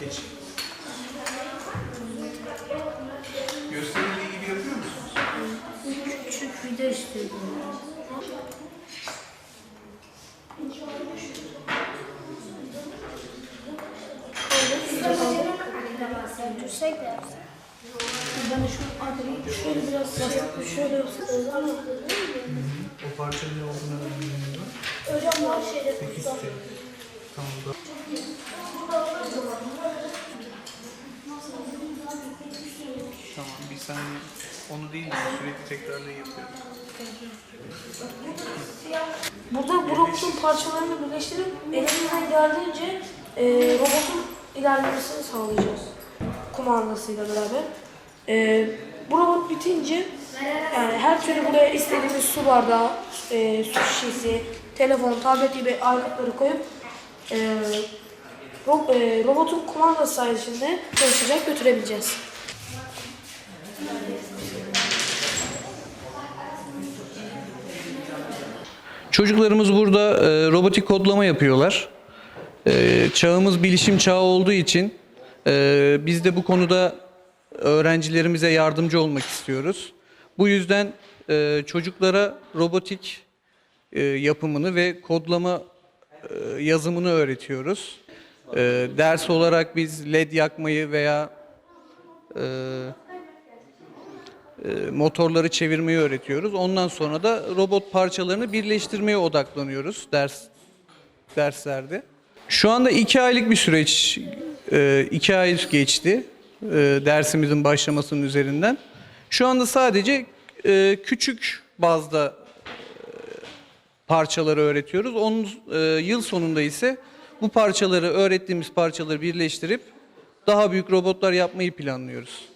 Geç. Gösterildiği gibi yapıyor musunuz? Küçük vida istiyorum. Düşsek de yapsak. Ben şu adını şöyle biraz bastık, şöyle yapsak özel mi? O parça ne olduğunu öğrenmiyorum. Hocam var şeyde. Peki, tamam. Çok iyi. Bir saniye. Onu değil de sürekli tekrarlayı yapıyorum. Burada bu robotun parçalarını birleştirip elimizden geldiğince e, robotun ilerlemesini sağlayacağız. Kumandasıyla beraber. E, bu robot bitince yani her türlü buraya istediğimiz su bardağı, e, su şişesi, telefon, tablet gibi aletleri koyup e, ro- e, robotun kumandası sayesinde çalışacak götürebileceğiz. Çocuklarımız burada e, robotik kodlama yapıyorlar. E, çağımız bilişim çağı olduğu için e, biz de bu konuda öğrencilerimize yardımcı olmak istiyoruz. Bu yüzden e, çocuklara robotik e, yapımını ve kodlama e, yazımını öğretiyoruz. E, ders olarak biz led yakmayı veya e, motorları çevirmeyi öğretiyoruz. Ondan sonra da robot parçalarını birleştirmeye odaklanıyoruz ders derslerde. Şu anda iki aylık bir süreç, e, iki ay geçti e, dersimizin başlamasının üzerinden. Şu anda sadece e, küçük bazda e, parçaları öğretiyoruz. Onun e, yıl sonunda ise bu parçaları öğrettiğimiz parçaları birleştirip daha büyük robotlar yapmayı planlıyoruz.